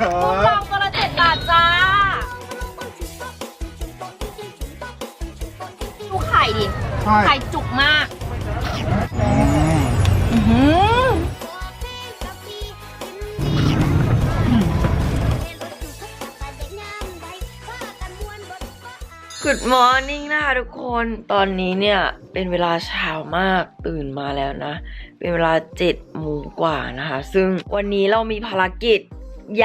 กุ้งดองตัวละเจ็ดบาทจ้าดูไข่ดิ ใช่ไข่จุกมาก อื้อหือ Good morning นะคะทุกคนตอนนี้เนี่ยเป็นเวลาเช้ามากตื่นมาแล้วนะ เป็นเวลา7จ็ดโมงกว่านะคะ ซึ่งวันนี้เรามีภารกิจ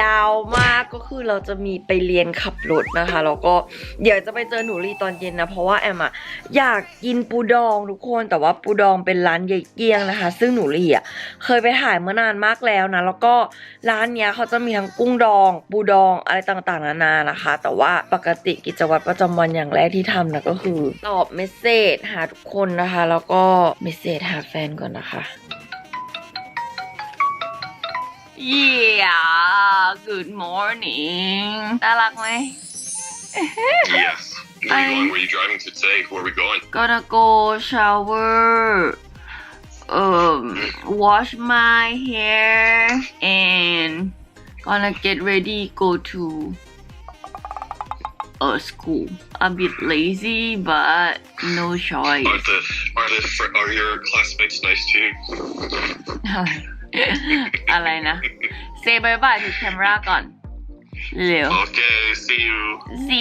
ยาวมากก็คือเราจะมีไปเรียนขับรถนะคะแล้วก็เดี๋ยวจะไปเจอหนูรีตอนเย็นนะ เพราะว่าแอมอะอยากกินปูดองทุกคนแต่ว่าปูดองเป็นร้านใหญ่เกี้ยงนะคะ ซึ่งหนูรีอะเคยไปถ่ายเมื่อนานมากแล้วนะ แล้วก็ร้านเนี้ยเขาจะมีทั้งกุ้งดอง ปูดองอะไรต่างๆนานานะคะ แต่ว่าปกติกิจวัตรประจำวันอย่างแรกที่ทำนะก็คือ ตอบเมสเซจหาทุกคนนะคะ แล้วก็เมสเซจหาแฟนก่อนนะคะ Yeah Good morning น่ารักไหม Yes. Where are you going? Where are you driving to today? Where are we going? Gonna go shower um wash my hair and gonna get ready go to uh school a bit lazy but no choice Are the are the fr- are your classmates nice to you? อะไรนะเซบายบายถึงแคมราก่อนเร็ว Okay. See you. เสี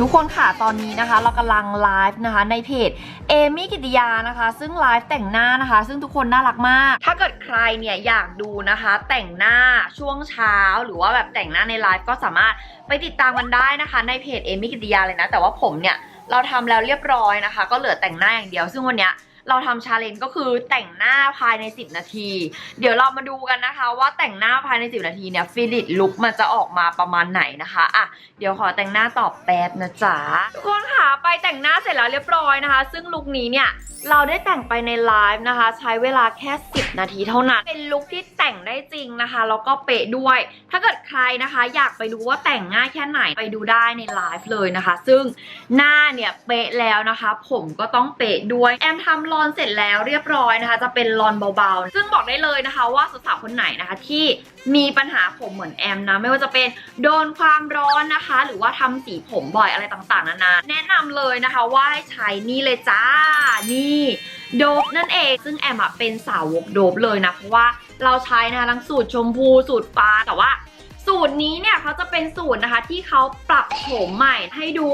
ทุกคนค่ะตอนนี้นะคะ เรากำลังไลฟ์นะคะในเพจเอมี่กิติยานะคะ ซึ่งไลฟ์แต่งหน้านะคะ ซึ่งทุกคนน่ารักมาก ถ้าเกิดใครเนี่ยอยากดูนะคะ แต่งหน้าช่วงเช้า หรือว่าแบบแต่งหน้าในไลฟ์ก็สามารถไปติดตามกันได้นะคะ ในเพจเอมี่กิติยาเลยนะ แต่ว่าผมเนี่ยเราทำแล้วเรียบร้อยนะคะ ก็เหลือแต่งหน้าอย่างเดียว ซึ่งวันเนี้ย เราทำชาเลนจ์ก็คือแต่งหน้าภายใน 10 นาที เดี๋ยวเรามาดูกันนะคะ ว่าแต่งหน้าภายใน 10 นาทีเนี่ยฟิลิตลุคมันจะออกมาประมาณไหนนะคะอะเดี๋ยวขอแต่งหน้าตอบแป๊บนะจ๊ะทุกคนค่ะไปแต่งหน้าเสร็จแล้วเรียบร้อยนะคะ ซึ่งลุคนี้เนี่ยเราได้แต่งไปในไลฟ์นะคะ ใช้เวลาแค่ 10 นาทีเท่านั้น เป็นลุคที่แต่งได้จริงนะคะแล้วก็เป๊ะด้วย ถ้าเกิดใครนะคะ อยากไปดูว่าแต่งง่ายแค่ไหนไปดูได้ในไลฟ์เลยนะคะ ซึ่งหน้าเนี่ยเป๊ะแล้วนะคะ ผมก็ต้องเป๊ะด้วยแอมทำรอนเสร็จแล้วเรียบร้อยนะคะ จะเป็นรอนเบาๆ ซึ่งบอกได้เลยนะคะ ว่าสาวๆคนไหนนะคะที่มีปัญหาผมเหมือนแอมนะ ไม่ว่าจะเป็นโดนความร้อนนะคะ หรือว่าทำสีผมบ่อยอะไรต่างๆนานาแนะนำเลยนะคะว่าให้ใช้นี่เลยจ้านี่โดบนั่นเอง ซึ่งแอมอะเป็นสาวกโดบเลยนะ เพราะว่าเราใช้นะคะทั้งสูตรชมพูสูตรฟ้าแต่ว่าสูตรนี้เนี่ยเขาจะเป็นสูตรนะคะที่เขาปรับโฉมใหม่ให้ดู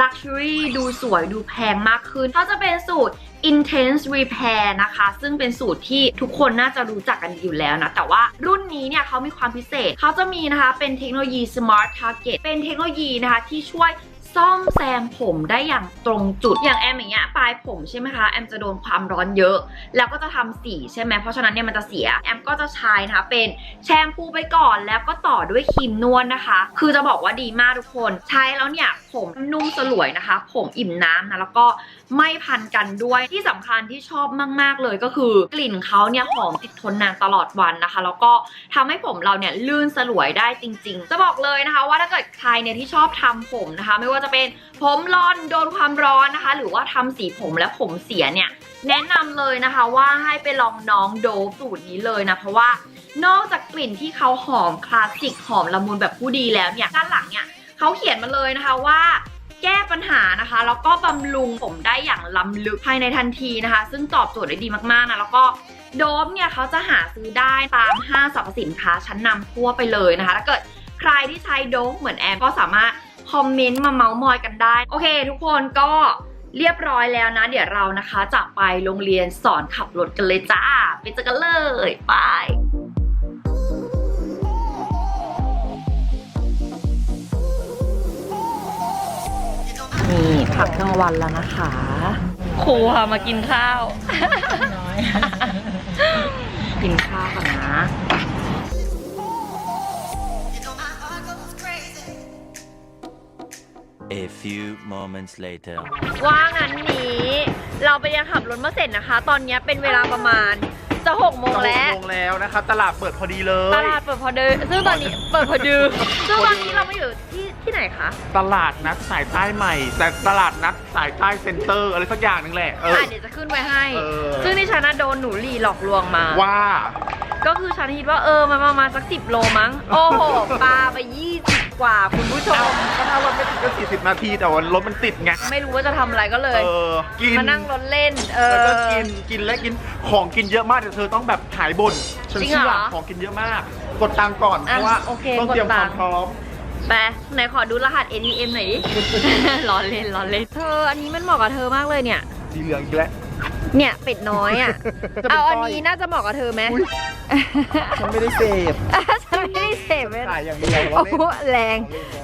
Luxury ดูสวยดูแพงมากขึ้นเขาจะเป็นสูตร Intense Repair นะคะ ซึ่งเป็นสูตรที่ทุกคนน่าจะรู้จักกันอยู่แล้วนะ แต่ว่ารุ่นนี้เนี่ยเขามีความพิเศษ เขาจะมีนะคะเป็นเทคโนโลยี Smart Target เป็นเทคโนโลยีนะคะที่ช่วยซ่อมแซมผมได้อย่างตรงจุดอย่างแอมอย่างเงี้ยปลายผมใช่ไหมคะแอมจะโดนความร้อนเยอะ แล้วก็จะทำสีใช่ไหมเพราะฉะนั้นเนี่ยมันจะเสียแอมก็จะใช้นะคะเป็นแชมพูไปก่อนแล้วก็ต่อด้วยครีมนวดนะคะ คือจะบอกว่าดีมากทุกคน ใช้แล้วเนี่ยผมนุ่มสลวยนะคะ ผมอิ่มน้ำนะแล้วก็ ไม่พันกันด้วยที่สำคัญที่ชอบมาก ๆ เลยก็คือกลิ่นเขาเนี่ยหอมติดทนนานตลอดวันนะคะ แล้วก็ทำให้ผมเราเนี่ยลื่นสลวยได้จริง ๆ จะบอกเลยนะคะ ว่าถ้าเกิดใครเนี่ยที่ชอบทำผมนะคะ ไม่ว่าจะเป็นผมร้อนโดนความร้อนนะคะ หรือว่าทำสีผมและผมเสียเนี่ยแนะนำเลยนะคะว่าให้ไปลองน้องโดฟสูตรนี้เลยนะเพราะว่านอกจากกลิ่นที่เขาหอมคลาสสิกหอมละมุนแบบผู้ดีแล้วเนี่ยด้านหลังเนี่ยเขาเขียนมาเลยนะคะว่า แก้ปัญหานะคะ แล้วก็บำรุงผมได้อย่างล้ำลึกภายในทันทีนะคะ ซึ่งตอบโจทย์ได้ดีมากๆนะแล้วก็โดฟเนี่ยเขาจะหาซื้อได้ตามห้างสรรพสินค้าชั้นนำทั่วไปเลยนะคะถ้าเกิดใครที่ใช้โดฟเหมือนแอมก็สามารถคอมเมนต์มาเมาส์มอยกันได้ โอเค ทุกคนก็เรียบร้อยแล้วนะ เดี๋ยวเรานะคะจะไปโรงเรียนสอนขับรถกันเลยจ้า ไปเจอกันเลย ไป พักกลางวันแล้วนะคะครูค่ะมากินข้าว กินข้าวก่อนนะ You know my heart goes crazy A few moments later. ว่างั้นนี้ เราไปยังขับรถมาเสร็จนะคะ ตอนนี้เป็นเวลาประมาณ จะหกโมงจะหแล้กวโมงแล้วนะครับ ตลาดเปิดพอดีเลย ตลาดเปิดพอดีซึ่งตอนนี้เปิดพอดีซึ่งตอนนี้เรามาอยู่ที่ที่ไหนคะ ตลาดนัดสายใต้ใหม่ แต่ตลาดนัดสายใต้เซ็นเตอร์อะไรสักอย่างหนึงแหละเอออะเดี๋ยวจะขึ้นไปให้เออซึ่งที่ฉันน่ะโดนหนูหลีหลอกลวงมา ว่า ก็คือฉันคิดว่าเออมันประมาณสักสิบโลมั้ง โอ้โหปลาไปยี่สิบ กว่าคุณผู้ชม ก็ถ้ารถไม่ติดก็40นาทีแต่ว่ารถมันติดไง ไม่รู้ว่าจะทำอะไรก็เลย เออ กินมานั่งรถเล่น เออแล้วก็กิน กินและกิน ของกินเยอะมากแต่เธอต้องแบบหายบ่นฉันจริงเชื่เหรออของกินเยอะมาก กดตังค์ก่อน เพอะราะว่าโอเคต้องเตรียมกดคตัวางมค์ พร้อม ไปไหนขอดูรหัส ATM หน่อยดิ ล้อเล่นล้อเล่น เธออันนี้มันเหมาะกับเธอมากเลยเนี่ย สีเหลืองอีกแล้ว เนี่ยเป็ดน้อยอะ จะเป็นเอาอันก้อย นี้น่าจะเหมาะกับเธอไหม อุ๊ยฉันไม่ได้เสพฉัน ไม่ได้เสพเลยขายอย่างเดียวโอ้เราโหเล่นแรง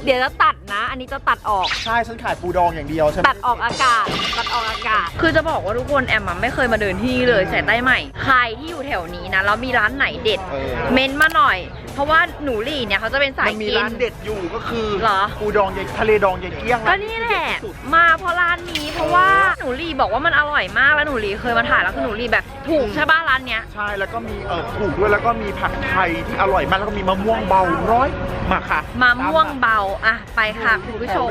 เดี๋ยวจะตัดนะ อันนี้จะตัดออก ใช่ฉันขายปูดองอย่างเดียวใช่ไหมตัดออกอากาศ ตัดออกอากาศ คือจะบอกว่าทุกคนแอมอะไม่เคยมาเดินที่นี่เลยสายใต้ใหม่ ใครที่อยู่แถวนี้นะแล้วมีร้านไหนเด็ด เออเม้นมาหน่อย เพราะว่าหนูหลี่เนี่ยเขาจะเป็นสายมันมีกิน ร้านเด็ดอยู่ก็คือเหรอ ปูดองยายทะเลดองยายเกี้ยงก็นี่แหละ สุด มาเพราะร้านนี้เพราะว่าหนูหลี่บอกว่ามันอร่อยมากแล้วหนูหลี่เคยมาถ่ายแล้วคือหนูหลี่แบบถูกใช่ป่ะร้านเนี้ย ใช่แล้วก็มีเออถูกด้วยแล้วก็มีผัดไทยที่อร่อยมากแล้วก็มีมะม่วงเบาร้อยมาค่ะมะม่วงเบาอะไปค่ะคุณผู้ชม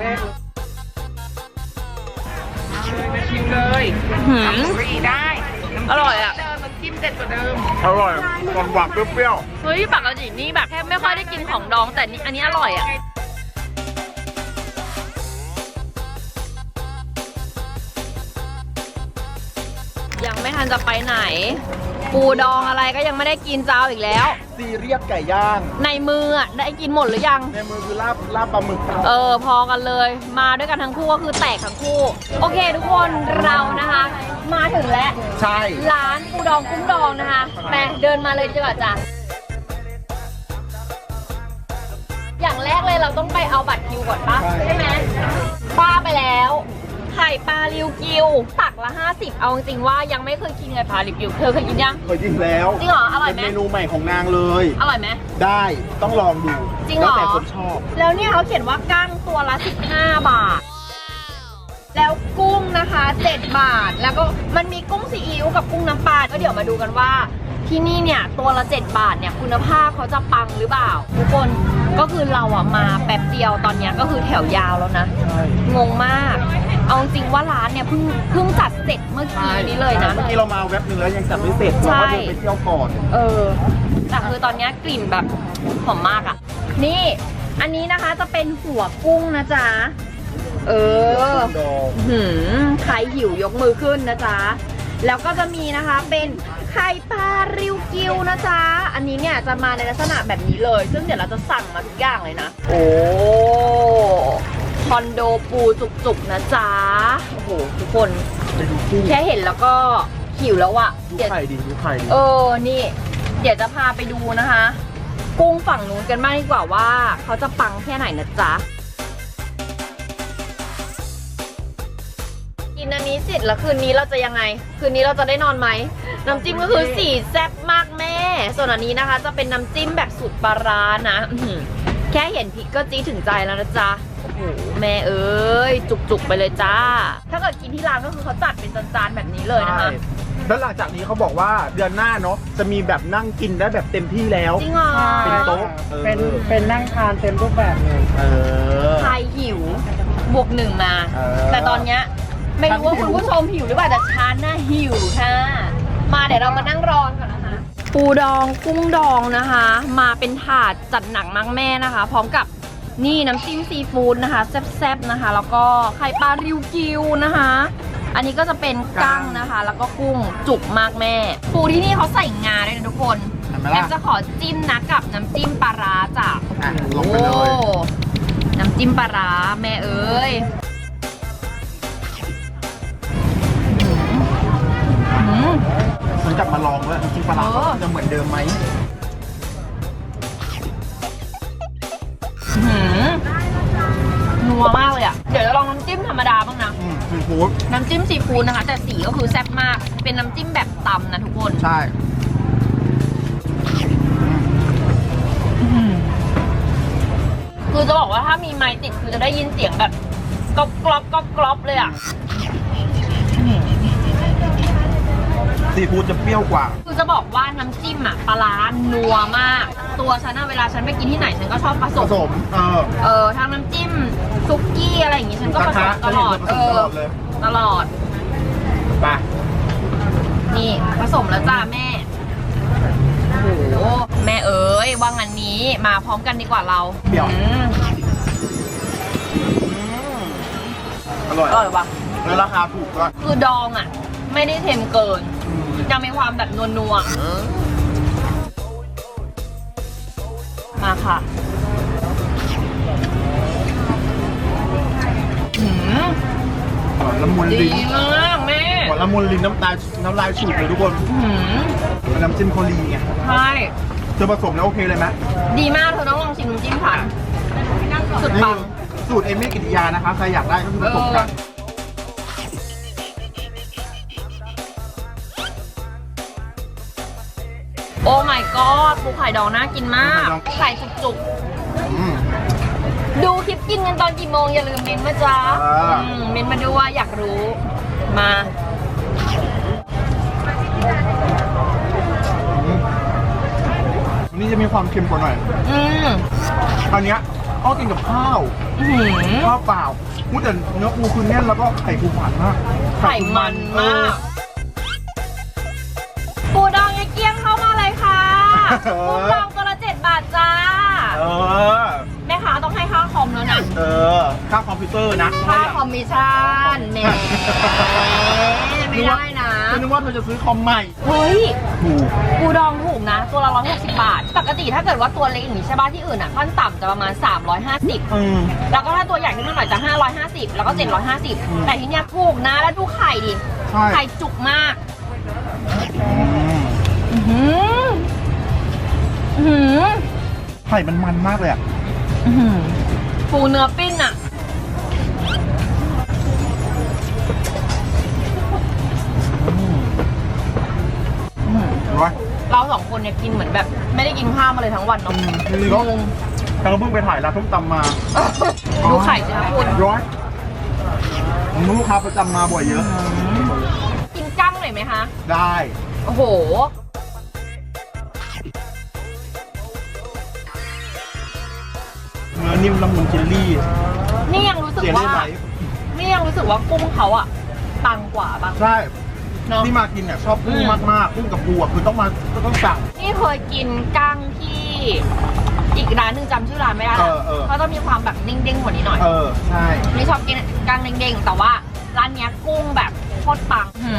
ชิมเลยหืมรีได้อร่อยอะอร่อยหวานหวานๆเปรี้ยวเฮ้ยปกตินี่แบบแทบไม่ค่อยได้กินของดองแต่นี่อันนี้อร่อยอะ ทันจะไปไหน ปูดองอะไรก็ยังไม่ได้กินเจ้าอีกแล้วๆซีเรียสไก่ย่าง ในมืออะได้กินหมดหรือยัง ในมือคือลาบลาบปลาหมึกเออพอกันเลย มาด้วยกันทั้งคู่ก็คือแตกทั้งคู่ โอเค ทุกคนเรานะคะ มาถึงแล้วใช่ ร้านปูดองกุ้งดองนะคะแปเดินมาเลยดีกว่าจ้ะอย่างแรกเลยเราต้องไปเอาบัตรคิวก่อนปะใช่ไหมป้าไปแล้ว ไข่ปลาริวกิวตักละ 50 เอาจริงๆว่ายังไม่เคยกินไข่ปลาริวกิวเธอเคยกินยัง เคยกินแล้วจริงเหรออร่อยไหมเป็นเมนูใหม่ของนางเลย อร่อยไหมได้ต้องลองดูจริงเหรอแล้วแต่คนชอบ แล้วเนี่ยเขาเขียนว่ากั้งตัวละ 15 บาท แล้วกุ้งนะคะ 7 บาทแล้วก็มันมีกุ้งซีอิ๊วกับกุ้งน้ำปลาก็เดี๋ยวมาดูกันว่า ที่นี่เนี่ยตัวละ 7 บาทเนี่ยคุณภาพเขาจะปังหรือเปล่า ทุกคนก็คือเราอะมาแป๊บเดียวตอนเนี้ยก็คือแถวยาวแล้วนะใช่งงมาก เอาจริงว่าร้านเนี่ยเพิ่งเพิ่งจัดเสร็จเมื่อกี้นี้เลยนะ เมื่อกี้เรามาแว็บหนึงแล้วยังจัดไม่เสร็จใช่เราก็เดินไปเที่ยวก่อนเออ แต่คือตอนเนี้ยกลิ่นแบบหอมมากอะ่ะนี่ อันนี้นะคะจะเป็นหัวกุ้งนะจ๊ะ เออ ดอง หืมใครหิวยกมือขึ้นนะจ๊ะ แล้วก็จะมีนะคะเป็น ไข่ปลาริวกิวนะจ๊ะ อันนี้เนี่ยจะมาในลักษณะแบบนี้เลย ซึ่งเดี๋ยวเราจะสั่งมาทุกอย่างเลยนะ โอ้คอนโดปูจุกๆนะจ๊ะ โอ้โห ทุกคน ไปดูกุ้งแค่เห็นแล้วก็หิวแล้วอะดูเดี๋ยวไข่ดีดูไข่ดีเออ นี่ เดี๋ยวจะพาไปดูนะคะ กุ้งฝั่งนู้นกันบ้างดีกว่าว่า เขาจะปังแค่ไหนนะจ๊ะ กินอันนี้เสร็จแล้วคืนนี้เราจะยังไง คืนนี้เราจะได้นอนไหม น้ำจิ้มก็คือสีแซ่บมากแม่ ส่วนอันนี้นะคะ จะเป็นน้ำจิ้มแบบสูตรปลาร้านะอื้อหือแค่เห็นพริกก็จี้ถึงใจแล้วนะจ๊ะโอ้โหแม่เอ้ย จุกๆไปเลยจ้า ถ้าเกิดกินที่ร้านก็คือเขาจัดเป็นจานๆแบบนี้เลยนะคะใช่แล้วหลังจากนี้เขาบอกว่าเดือนหน้าเนาะจะมีแบบนั่งกินได้แบบเต็มที่แล้วจริงเหรอเป็นโต๊ะออเป็นเป็นนั่งทานเต็มรูปแบบเลยเออใครหิวบวกหนึ่งมาเออแต่ตอนเนี้ยไม่รู้ว่าคุณผู้ชมหิวหรือเปล่าแต่ชานน่าหิวค่ะ มาเดี๋ยวเรามานั่งรอก่อนนะคะ ปูดองกุ้งดองนะคะ มาเป็นถาดจัดหนักมากแม่นะคะ พร้อมกับนี่น้ำจิ้มซีฟู้ดนะคะแซ่บๆนะคะ แล้วก็ไข่ปลาริวกิวนะคะ อันนี้ก็จะเป็นกั้งนะคะ แล้วก็กุ้งจุกมากแม่ ปูที่นี่เขาใส่งาด้วยนะทุกคนเห็นไหมแอล่ะ มจะขอจิ้มนะกับน้ำจิ้มปลาร้าจ้ะอะลงไปเลย โอ้น้ำจิ้มปลาร้าแม่เอ้ย กลับมาลองแล้วจริงๆปลาร้าเออจะเหมือนเดิมไหมหืมนัวมากเลยอะ เดี๋ยวจะลองน้ำจิ้มธรรมดาบ้างนะ อืมซีฟู้ดน้ำจิ้มซีฟู้ดนะคะ แต่สีก็คือแซ่บมาก เป็นน้ำจิ้มแบบตำนะทุกคนใช่คือจะบอกว่าถ้ามีไม้ติดคือจะได้ยินเสียงแบบกรอบกรอบกรอบกรอบเลยอะ ซีฟู้ดจะเปรี้ยวกว่า คือจะบอกว่าน้ำจิ้มอะปลาร้านัวมาก ตัวฉันอะเวลาฉันไปกินที่ไหนฉันก็ชอบผสผม สมเออ เออทั้งน้ำจิ้มซุกี้อะไรอย่างงี้ฉันก็ผสมตลอดผเอสมตอลอดเลย ตลอด ไปนี่ผสมแล้วจ้าแม่ โอ้โห แม่เอ๋ยว่างันนี้มาพร้อมกันดีกว่าเราเปรี้ยว อืมอร่อยอร่อยปะแล้วราคาถูกด้วยคือดองอะ ไม่ได้เค็มเกิน ยังมีความแบบนัวๆมาค่ะหืมหวานละมุนดีลิ้นมากแม่หวานละมุนลิ้นน้ำตาลน้ำลายฉูดเลยทุกคนหืมน้ำจิ้มโคลีไงใช่เธอผสมแล้วโอเคเลยไหมดีมากเธอต้องลองชิมน้ำจิ้มค่ะสุดนี่ปังสูตรเอมี่กิติยานะคะใครอยากได้ก็คือผสมกัน โอ้ my god ปูไข่ดองน่ากินมาก ไข่จุกอืม ๆ ดูคลิปกินกันตอนกี่โมง อย่าลืมเมนต์มาจ้าอ่า อืมเมนต์มาดูว่าอยากรู้ มาอันนี้จะมีความเค็มกว่าหน่อยอืมอันเนี้ยก็กินกับข้าว อื้อหือ ข้าวเปล่าพูดแต่เนื้อปูคือแน่นแล้วก็ไข่ปูหวานมากไข่มันมากปู เออ ค่าคอมพิวเตอร์นะค่าคอมมิชชั่นแหมไม่ได้นะฉันนึกว่าเธอจะซื้อคอมใหม่ เฮ้ย ถูกปูดองถูกนะ ตัวละ160บาท ปกติถ้าเกิดว่าตัวเล็กอย่างนี้ใช่ป่ะที่อื่นอะขั้นต่ำจะประมาณ 350อืมแล้วก็ถ้าตัวใหญ่ขึ้นมาหน่อยจะ 550 แล้วก็ 750 แต่ที่เนี้ยถูกนะ แล้วดูไข่ดิใช่ไข่จุกมากอืมอื้อหืออื้อหือไข่มันมันมากเลยอะอื้อหือ ปูเนื้อปิ้นอะ ร้อยเราสองคนเนี่ยกินเหมือนแบบ ไม่ได้กินข้าวมาเลยทั้งวันเนาะนี่ก็เราเพิ่งไปถ่ายร้านส้มตำมา ดูไข่สิคะคุณร้อยลูกค้าประจำมาบ่อยเยอะ กินกั้งหน่อยไหมคะ ได้ โอ้โห นื้อนิ่มละมุนจิลลี่นี่ยังรู้สึกเสียได้ว่า ไหมนี่ยังรู้สึกว่ากุ้งเขาอะปังกว่าปะใช่ เนาะ ที่มากินเนี่ยชอบกุ้งอืม มากๆกุ้งกับปูอะคือต้องมาต้องสั่ง นี่เคยกินกั้งที่ อีกร้านหนึ่งจำชื่อร้านไม่ได้เออเออ เขาจะมีความแบบเด้งๆกว่านี้หน่อย เออใช่ นี่ชอบกินกั้งเด้งๆ แต่ว่าร้านเนี้ยกุ้งแบบโคตรปังหื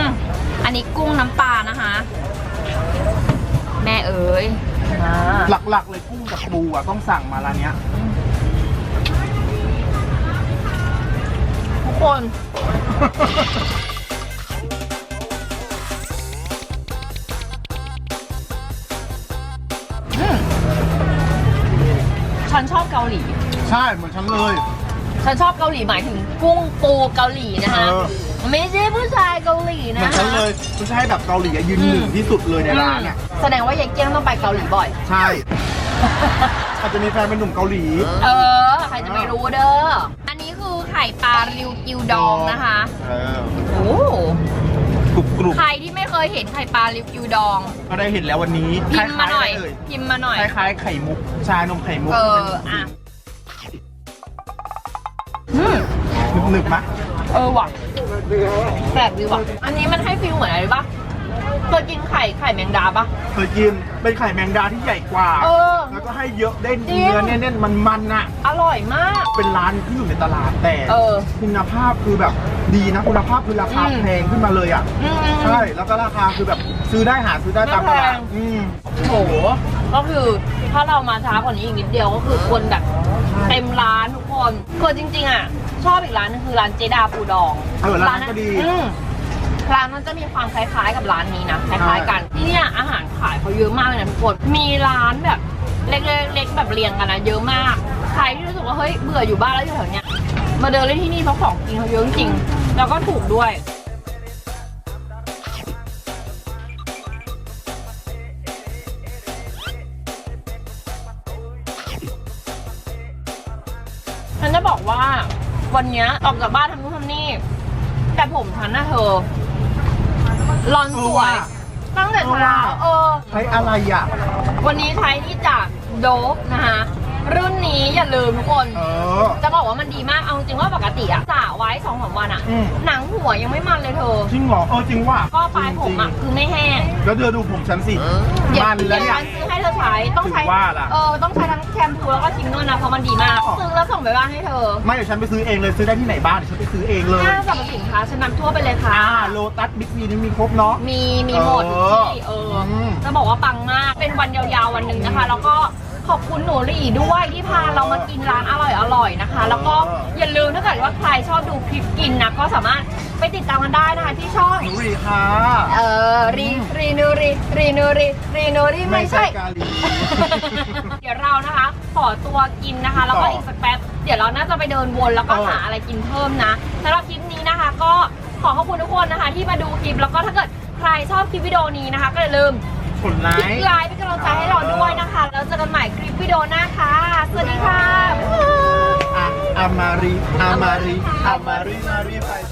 มอันนี้กุ้งน้ำปลานะคะ แม่เอ๋ย มาหลักๆ เลยกุ้งกับปูอะต้องสั่งมาร้านเนี้ย ทุกคน อืมฉันชอบเกาหลี ใช่เหมือนฉันเลย ฉันชอบเกาหลีหมายถึงกุ้งปูเกาหลีนะคะ เออ ไม่ใช่ผู้ชายเกาหลีเหนะมือนฉันเลยไม่ใช่แบบเกาหลีอะยืนหนึ่งที่สุดเลยในร้านเนี่ยแสดงว่ายายเกี้ยงต้องไปเกาหลีบ่อย ใช่อาจจะมีแฟนเป็นหนุ่มเกาหลี เออ ใครจะไม่รู้เด้อ อันนี้คือไข่ปลาริวกิวดองนะคะ เออโอ้กรุบกรุบใครที่ไม่เคยเห็นไข่ปลาริวกิวดอง ก็ได้เห็นแล้ววันนี้พิมพ์มาหน่อย คล้ายๆะไรเพิมพ์มาหน่อยคล้ายๆไข่มุก ชานมไข่มุกเออ อะอืมหนึบหนึบๆมะ เออว่ะแปลกดีว่ะ อันนี้มันให้ฟิลเหมือนอะไรปะเคยกินไข่ไข่แมงดาปะ เคยกินเป็นไข่แมงดาที่ใหญ่กว่า เออ แล้วก็ให้เยอะได้จริง เนื้อแน่นๆมันๆน่ะอร่อยมาก เป็นร้านที่อยู่ในตลาดแต่เออคุณภาพคือแบบดีนะคุณภาพคือราคาอืม แพงขึ้นมาเลยอะอืม ใช่แล้วก็ราคาคือแบบซื้อได้หาซื้อได้ตามตลาดไม่แพง อืมโห ก็คือถ้าเรามาช้ากว่านี้อีกนิดเดียวก็คือคนแบบเต็มร้านทุกคนคือจริงๆอะ ชอบอีกร้านนึงคือร้านเจดาปูดองเออร้านนั้นก็ดี อืมร้านมันจะมีความคล้ายๆกับร้านนี้นะคล้ายๆกันที่เนี่ยอาหารขายเขาเยอะมากเลยนะทุกคนมีร้านแบบเล็กๆๆแบบเรียงกันนะเยอะมากใครที่รู้สึกว่าเฮ้ยเบื่ออยู่บ้านแล้วอยู่แถวเนี้ยมาเดินเล่นที่นี่เพราะของกินเขาเยอะจริงๆแล้วก็ถูกด้วย ว่าวันเนี้ยออกจากบ้านทำนู่นทำนี่ แต่ผมฉันนะเธอรอนสวยตั้งแต่เช้าเออ ใช้อะไรอะ วันนี้ใช้ที่จากโดฟนะคะ รุ่นนี้อย่าลืมทุกคน เออ จะบอกว่ามันดีมาก เอาจริงว่าปกติอะสระไว้สองสามวันอะอืม หนังหัวยังไม่มันเลยเธอ จริงเหรอ เออจริงว่ะก็ปลายผมอะคือไม่แห้งแล้วเธอดูผมฉันสิ เดี๋ยวมันแล้วเดี๋ยวเนี่ยฉันซื้อให้เธอใช้ ต้องใช้ ถึงว่าล่ะ เออ ต้องใช้ทั้งแชมพูแล้วก็ชิมนวดนะ เพราะมันดีมาก ซื้อแล้วส่งไปบ้านให้เธอ ไม่เดี๋ยวฉันไปซื้อเองเลยซื้อได้ที่ไหนบ้างเดี๋ยวฉันไปซื้อเองเลยห้างสรรพสินค้าฉันนำทั่วไปเลยค่ะ อ่าโลตัสบิ๊กซีนี่มีครบเนาะ มีมีหมดทุกที่เอออมจะบอกว่าปังมาก เป็นวันยาวๆวันหนึ่งนะคะ แล้วก็ ขอบคุณหนูหลี่ด้วยที่พาเรามากินร้านอร่อยๆนะคะ แล้วก็อย่าลืมถ้าเกิดว่าใครชอบดูคลิปกินนะก็สามารถไปติดตามกันได้นะคะที่ช่อง หนูรีค่ะเออรีรีนูรีรีนูรีรีนูรีไม่ใช่ กาลี เดี๋ยวเรานะคะ ขอตัวกินนะคะ แล้วก็ต่ออีอีกสักแป๊บ เดี๋ยวเราน่าจะไปเดินวนแล้วก็เออ หาอะไรกินเพิ่มนะสำหรับคลิปนี้นะคะ ก็ขอขอบคุณทุกคนนะคะ ที่มาดูคลิปแล้วก็ถ้าเกิดใครชอบคลิปวิดีโอนี้นะคะ ก็อย่าลืม กดไลคลิกค์ ไลค์เป็นกำลังใจให้เราด้วยนะคะ แล้วเจอกันใหม่คลิปวิดีโอหน้าค่ะ สวัสดีค่ะบ๊ายบายอะอามารีอามารีอามารีมารีไป